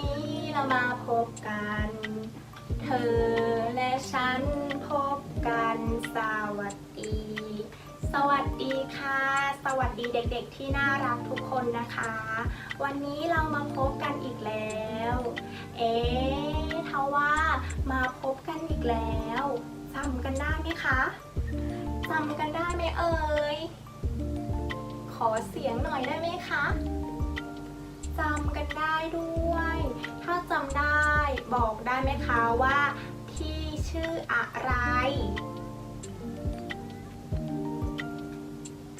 นี้เรามาพบกัน เธอและฉันพบกันสวัสดี สวัสดีค่ะ สวัสดีเด็กๆที่น่ารักทุกคนนะคะ วันนี้เรามาพบกันอีกแล้ว เอ๊ะทว่ามาพบกันอีกแล้วจำกันได้ไหมคะจำกันได้ไหมเอ่ยขอเสียงหน่อยได้ไหมคะ จำกันได้ด้วย ถ้าจำได้บอกได้ไหมคะว่าพี่ชื่ออะไร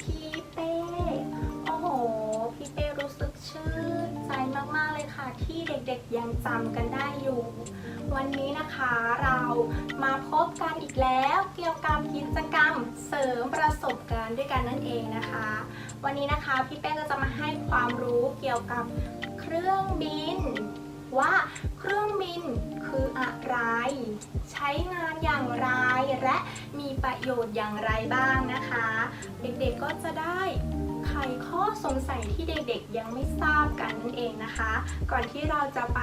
พี่เป้ โอ้โห พี่เป้รู้สึกชื่นใจมากๆเลยค่ะ ที่เด็กๆยังจำกันได้อยู่ วันนี้นะคะเรามาพบกันอีกแล้วเกี่ยวกับกิจกรรมเสริมประสบการณ์ด้วยกันนั่นเองนะคะ วันนี้นะคะพี่แป้งก็จะมาให้ความรู้เกี่ยวกับเครื่องบิน ว่าเครื่องบินคืออะไร ใช้งานอย่างไรและมีประโยชน์อย่างไรบ้างนะคะ เด็กๆก็จะได้ไขข้อสงสัยที่เด็กๆยังไม่ทราบกันนั่นเองนะคะ ก่อนที่เราจะไป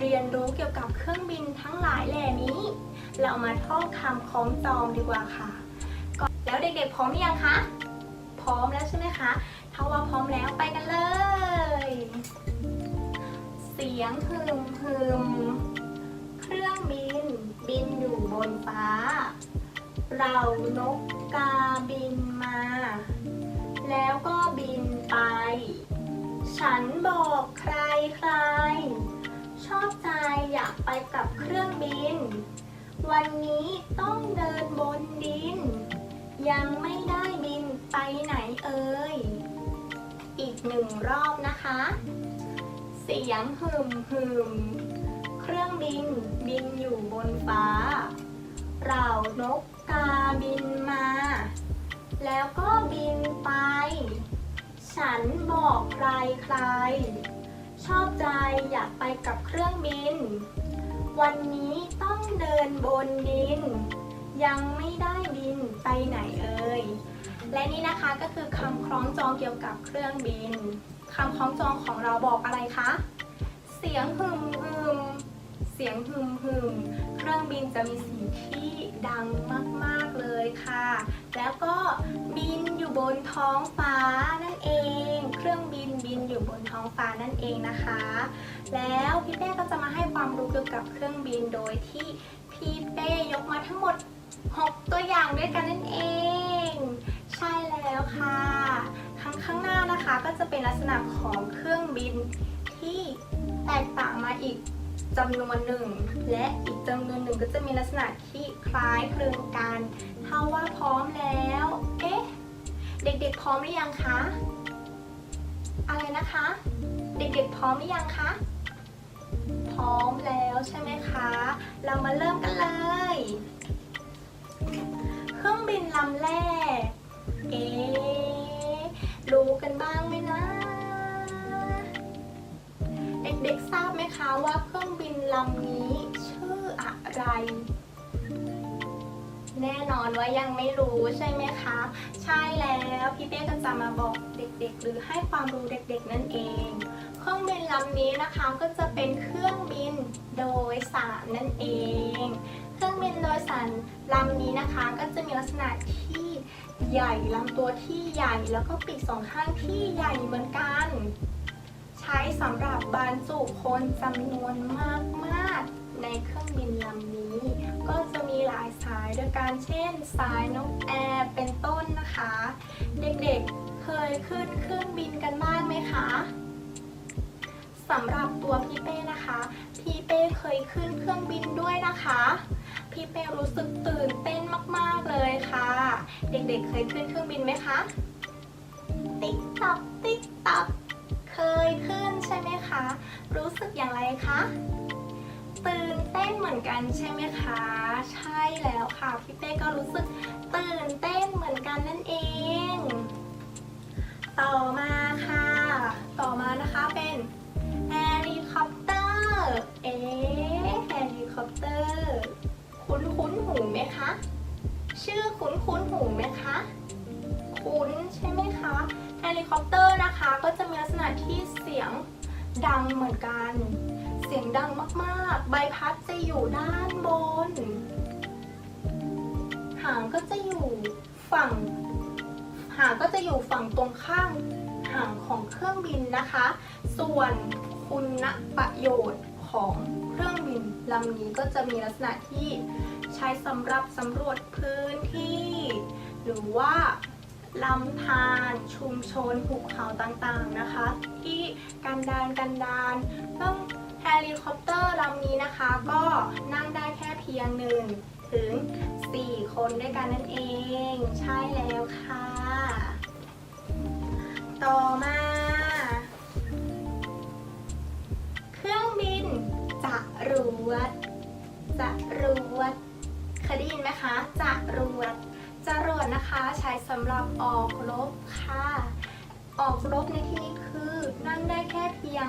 เรียนรู้เกี่ยวกับเครื่องบินทั้งหลายแหล่นี้ เรามาท่องคำคล้องจองดีกว่าค่ะก่อนแล้วเด็กๆพร้อมหรือยังคะ พร้อมแล้วใช่ไหมคะถ้าว่าพร้อมแล้วไปกันเลย เสียงฮึมฮึมเครื่องบินบินอยู่บนฟ้า เรานกกาบินมา แล้วก็บินไป ฉันบอกใครใคร ชอบใจอยากไปกับเครื่องบิน วันนี้ต้องเดินบนดิน ยังไม่ได้บินไปไหนเอ่ย อีกหนึ่งรอบนะคะ เสียงหึมหึมเครื่องบินบินอยู่บนฟ้า เรานกกาบินมา แล้วก็บินไป ฉันบอกใครใคร ชอบใจอยากไปกับเครื่องบิน วันนี้ต้องเดินบนดิน ยังไม่ได้บินไปไหนเอ่ย และนี่นะคะก็คือคำคล้องจองเกี่ยวกับเครื่องบินคำคล้องจองของเราบอกอะไรคะ เสียงหึมหึมเสียงหึมหึมเครื่องบินจะมีเสียงที่ดังมากๆเลยค่ะ แล้วก็บินอยู่บนท้องฟ้านั่นเอง เครื่องบินบินอยู่บนท้องฟ้านั่นเองนะคะ แล้วพี่เป้ก็จะมาให้ความรู้เกี่ยวกับเครื่องบินโดยที่พี่เป้ยกมาทั้งหมด 6 ตัวอย่างด้วยกันนั่นเอง ใช่แล้วค่ะข้งข้างหน้านะคะก็จะเป็นลักษณะของเครื่องบินที่แตกต่างมาอีกจำนวนหนึ่ง และอีกจำนวนหนึ่งก็จะมีลักษณะที่คล้ายคลึงกันถ้าว่าพร้อมแล้ว เอ๊ะ เด็กๆพร้อมหรือยังคะ อะไรนะคะ เด็กๆพร้อมหรือยังคะ พร้อมแล้วใช่ไหมคะ เรามาเริ่มกันเลย เครื่องบินลำแรก เอ๊รู้กันบ้างไหมนะ เด็กๆทราบไหมคะว่าเครื่องบินลำนี้ชื่ออะไร แน่นอนว่ายังไม่รู้ใช่ไหมคะ ใช่แล้วพี่เป้ก็จะมาบอกเด็กๆ หรือให้ความรู้เด็กๆนั่นเอง เครื่องบินลำนี้นะคะก็จะเป็นเครื่องบินโดยสารนั่นเอง เครื่องบินโดยสารลำนี้นะคะ ก็จะมีลักษณะที่ใหญ่ลำตัวที่ใหญ่แล้วก็ปีกสองข้างที่ใหญ่เหมือนกัน ใช้สำหรับบรรจุคนจำนวนมากๆ ในเครื่องบินลำนี้ ก็จะมีหลายสายด้วยกันเช่น สายนกแอร์เป็นต้นนะคะ เด็กๆเคยขึ้นเครื่องบินกันบ้างไหมคะสำหรับตัวพี่เป้นะคะ พี่เป้เคยขึ้นเครื่องบินด้วยนะคะ พี่เป้รู้สึกตื่นเต้นมาก ๆ เลยค่ะ เด็กๆ เคยขึ้นเครื่องบินไหมคะ ติ๊กตักติ๊กตักเคยขึ้นใช่ไหมคะ รู้สึกอย่างไรคะ ตื่นเต้นเหมือนกันใช่ไหมคะ ใช่แล้วค่ะ พี่เป้ก็รู้สึกตื่นเต้นเหมือนกันนั่นเอง ต่อมาค่ะ ต่อมานะคะเป็นเฮลิคอปเตอร์ เอ๊ะเฮลิคอปเตอร์ คะ ชื่อคุ้นคุ้นๆหูไหมคะ คุ้นใช่ไหมคะ เฮลิคอปเตอร์นะคะ ก็จะมีลักษณะที่เสียงดังเหมือนกัน เสียงดังมากๆ ใบพัดจะอยู่ด้านบน หางก็จะอยู่ฝั่ง หางก็จะอยู่ฝั่งตรงข้างหางของเครื่องบินนะคะ ส่วนคุณประโยชน์ ของเครื่องบินลำนี้ก็จะมีลักษณะที่ใช้สำหรับสำรวจพื้นที่ หรือว่าลำธารชุมชนภูเขาต่างๆนะคะ ที่กันดานกันดานซึ่งเฮลิคอปเตอร์ลำนี้นะคะ ก็นั่งได้แค่เพียงหนึ่งถึง 4 คนด้วยกันนั่นเอง ใช่แล้วค่ะ ต่อมา วดจะรวดเคยได้ยินไหมคะจะรวดจรวดนะคะใช้สำหรับออกรบค่ะ ออกรบในที่นี้คือนั่งได้แค่เพียง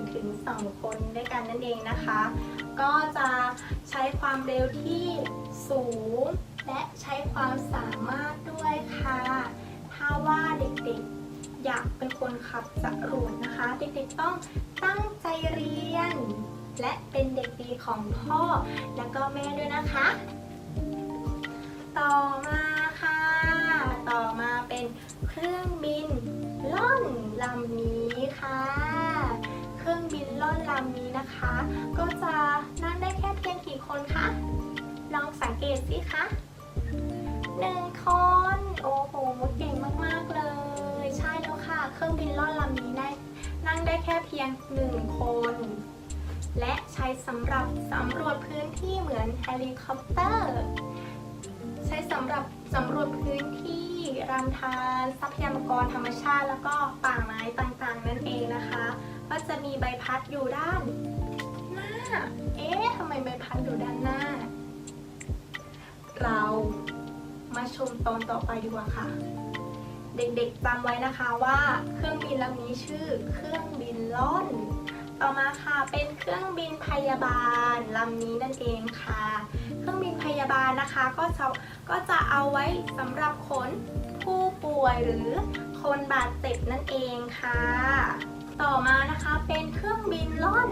1-2 คนด้วยกันนั่นเองนะคะ ก็จะใช้ความเร็วที่สูง และใช้ความสามารถด้วยค่ะ ถ้าว่าเด็กๆ อยากเป็นคนขับจรวดนะคะ เด็กๆต้องตั้งใจเรียน และเป็นเด็กดีของพ่อและก็แม่ด้วยนะคะ ต่อมาค่ะ ต่อมาเป็นเครื่องบินล่อนลำนี้ค่ะ เครื่องบินล่อนลำนี้นะคะ ก็จะนั่งได้แค่เพียงกี่คนคะ ลองสังเกตสิคะหนึ่งคน โอ้โห เก่งมากๆเลย ใช่แล้วค่ะ เครื่องบินล่อนลำนี้ได้นั่งได้แค่เพียงหนึ่งคน และใช้สำหรับสำรวจพื้นที่เหมือนเฮลิคอปเตอร์ ใช้สำหรับสำรวจพื้นที่รำธารทรัพยากรธรรมชาติ แล้วก็ป่าไม้ต่างๆ นั่นเองนะคะ ก็จะมีใบพัดอยู่ด้านหน้า เอ๊ะทำไมใบพัดอยู่ด้านหน้า เรามาชมตอนต่อไปดีกว่าค่ะ เด็กๆจำไว้นะคะว่าเครื่องบินลำนี้ชื่อเครื่องบินล่อน ต่อมาค่ะเป็นเครื่องบินพยาบาลลำนี้นั่นเองค่ะ เครื่องบินพยาบาลนะคะก็จะก็จะเอาไว้สำหรับขนผู้ป่วยหรือคนบาดเจ็บนั่นเองค่ะ ต่อมานะคะเป็นเครื่องบินล่อน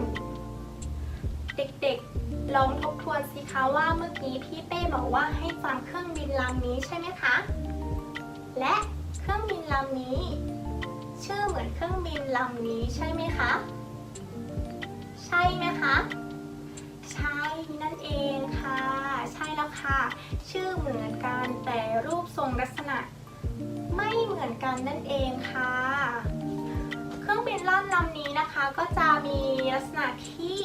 เด็กๆลองทบทวนสิคะว่าเมื่อกี้พี่เป้บอกว่าให้จำเครื่องบินลำนี้ใช่ไหมคะ และเครื่องบินลำนี้ ชื่อเหมือนเครื่องบินลำนี้ใช่ไหมคะ ช่ไหมคะ ใช่นั่นเองค่ะ ใช่แล้วค่ะ ชื่อเหมือนกันแต่รูปทรงลักษณะ ไม่เหมือนกันนั่นเองค่ะ เครื่องบินล่อนลำนี้นะคะก็จะมีลักษณะที่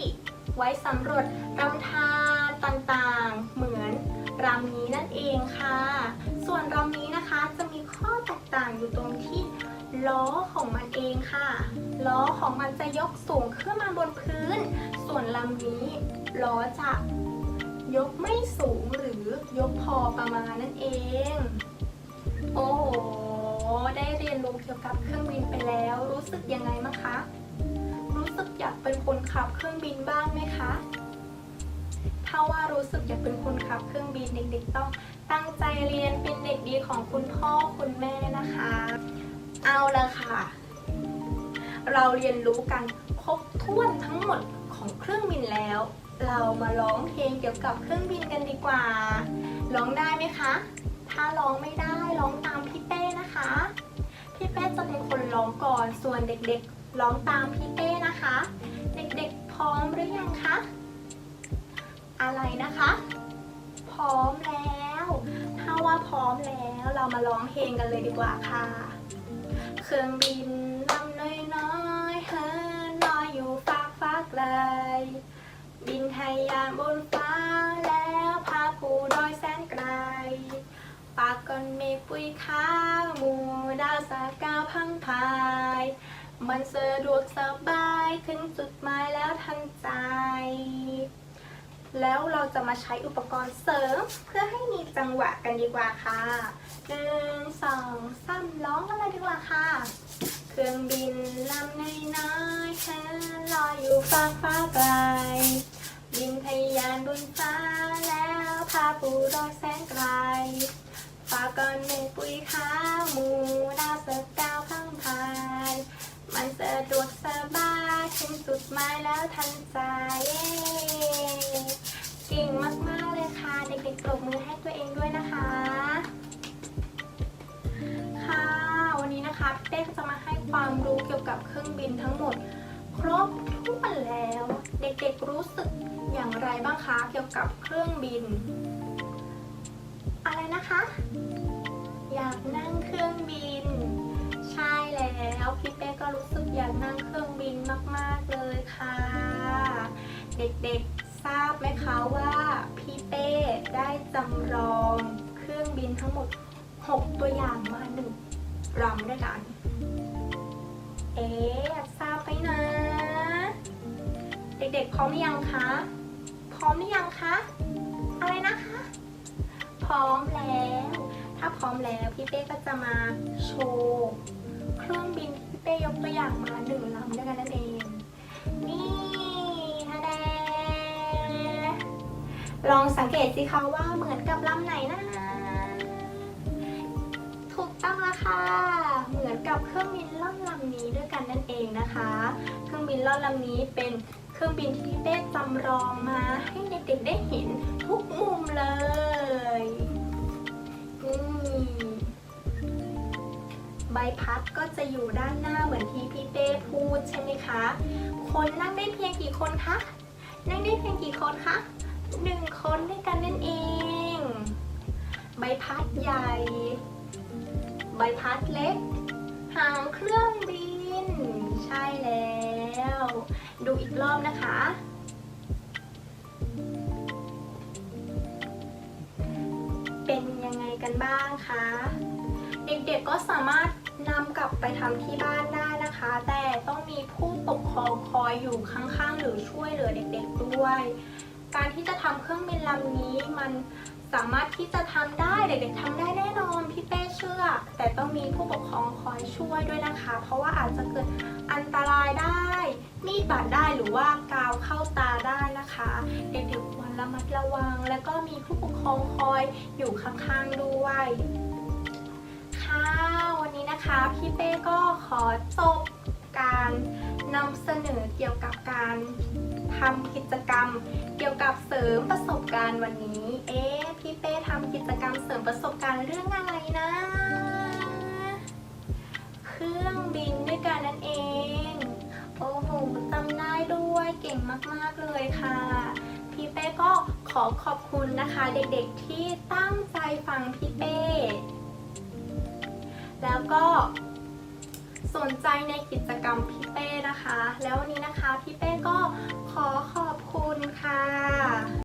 ไว้สำรวจรำธารต่างๆ เหมือนลำนี้นั่นเองค่ะ ส่วนลำนี้นะคะจะมีข้อแตกต่างอยู่ตรงที่ล้อของมันเองค่ะ ล้อของมันจะยกสูงขึ้นมาบนพื้น ส่วนลำนี้ล้อจะยกไม่สูงหรือยกพอประมาณนั่นเอง โอ้โห ได้เรียนรู้เกี่ยวกับเครื่องบินไปแล้ว รู้สึกยังไงบ้างคะ รู้สึกอยากเป็นคนขับเครื่องบินบ้างไหมคะ ถ้าว่ารู้สึกอยากเป็นคนขับเครื่องบินเด็กๆ ต้องตั้งใจเรียนเป็นเด็กดีของคุณพ่อคุณแม่นะคะ เอาละค่ะ เราเรียนรู้กันครบถ้วนทั้งหมดของเครื่องบินแล้ว เรามาร้องเพลงเกี่ยวกับเครื่องบินกันดีกว่า ร้องได้ไหมคะ ถ้าร้องไม่ได้ร้องตามพี่เป้นะคะ พี่เป้จะเป็นคนร้องก่อน ส่วนเด็กๆร้องตามพี่เป้นะคะ เด็กๆพร้อมหรือยังคะ อะไรนะคะ พร้อมแล้ว ถ้าว่าพร้อมแล้วเรามาร้องเพลงกันเลยดีกว่าค่ะ เครื่องบินลำน้อยน้อยๆ เฮินลอยอยู่ฟากฟ้าไกล บินทะยานบนฟ้าแล้วพาผู้ดอยแสนไกล ปากก้อนเมฆปุยขาวหมู่ดาวสากาวพังพาย มันสะดวกสบายถึงจุดหมายแล้วทันใจ แล้วเราจะมาใช้อุปกรณ์เสริมเพื่อให้มีจังหวะกันดีกว่าค่ะหนึ่งสองสามร้องกันเลยดีกว่าค่ะ ครื่องบินลำน้อยๆแค่ลอยอยู่ฟ้าฟ้าไกล บินทะยานบนฟ้าแล้วพาปูรอยแสนไกลฟ้าก้อนเมฆปุยขาวหมูดาวสกาวพังพาย มันสะดวกสบายถึงจุดหมายแล้วทันใจเก่งมากๆเลยค่ะ เด็กๆปรบมือให้ตัวเองด้วยนะคะ ค่ะ วันนี้นะคะเป้ก็จะินทั้งหมด ครบถ้วนแล้ว เด็กๆรู้สึกอย่างไรบ้างคะเกี่ยวกับเครื่องบิน อะไรนะคะ อยากนั่งเครื่องบิน ใช่แล้วพี่เป้ก็รู้สึกอยากนั่งเครื่องบินมากๆเลยค่ะ เด็กๆทราบไหมคะว่าพี่เป้ได้จำลองเครื่องบินทั้งหมด 6 ตัวอย่างมาหนึ่งลำด้วยกัน เอ๊ะทราบไหมนะ เด็กๆพร้อมหรือยังคะ พร้อมหรือยังคะ อะไรนะคะ พร้อมแล้ว ถ้าพร้อมแล้วพี่เป้ก็จะมาโชว์เครื่องบินที่พี่เป้ยกตัวอย่างมาหนึ่งลำด้วยกันนั่นเอง นี่ฮะแดลองสังเกตสิคะว่าเหมือนกับลำไหนนะ ต้องแล้วค่ะ เหมือนกับเครื่องบินล่อนลำนี้ด้วยกันนั่นเองนะคะ เครื่องบินล่อนลำนี้เป็นเครื่องบินที่พี่เป้จำลองมาให้เด็กๆได้เห็นทุกมุมเลยนี่ใบพัดก็จะอยู่ด้านหน้าเหมือนที่พี่เป้พูดใช่ไหมคะ คนนั่งได้เพียงกี่คนคะ นั่งได้เพียงกี่คนคะหนึ่งคนด้วยกันนั่นเอง ใบพัดใหญ่ ใบพัดเล็ก หางเครื่องบิน ใช่แล้ว ดูอีกรอบนะคะ เป็นยังไงกันบ้างคะ เด็กๆก็สามารถนำกลับไปทำที่บ้านได้นะคะ แต่ต้องมีผู้ปกครองคอยอยู่ข้างๆ หรือช่วยเหลือเด็กๆด้วย การที่จะทำเครื่องบินลำนี้มันสามารถที่จะทำได้เด็กๆทำได้แน่นอนพี่เป้ เชื่อ แต่ต้องมีผู้ปกครองคอยช่วยด้วยนะคะ เพราะว่าอาจจะเกิดอันตรายได้ มีดบาดได้หรือว่ากาวเข้าตาได้นะคะ เด็กๆควรระมัดระวัง และก็มีผู้ปกครองคอยอยู่ข้างๆด้วยค่ะวันนี้นะคะพี่เป้ก็ขอจบ การนำเสนอเกี่ยวกับการทำกิจกรรม เกี่ยวกับเสริมประสบการณ์วันนี้ เอ๊ะพี่เป้ทำกิจกรรมเสริมประสบการณ์เรื่องอะไรนะ เครื่องบินด้วยกันนั่นเอง โอ้โหจำได้ด้วยเก่งมากๆเลยค่ะ พี่เป้ก็ขอขอบคุณนะคะ เด็กๆที่ตั้งใจฟังพี่เป้ แล้วก็ สนใจในกิจกรรมพี่เป้นะคะ แล้ววันนี้นะคะพี่เป้ก็ขอขอบคุณค่ะ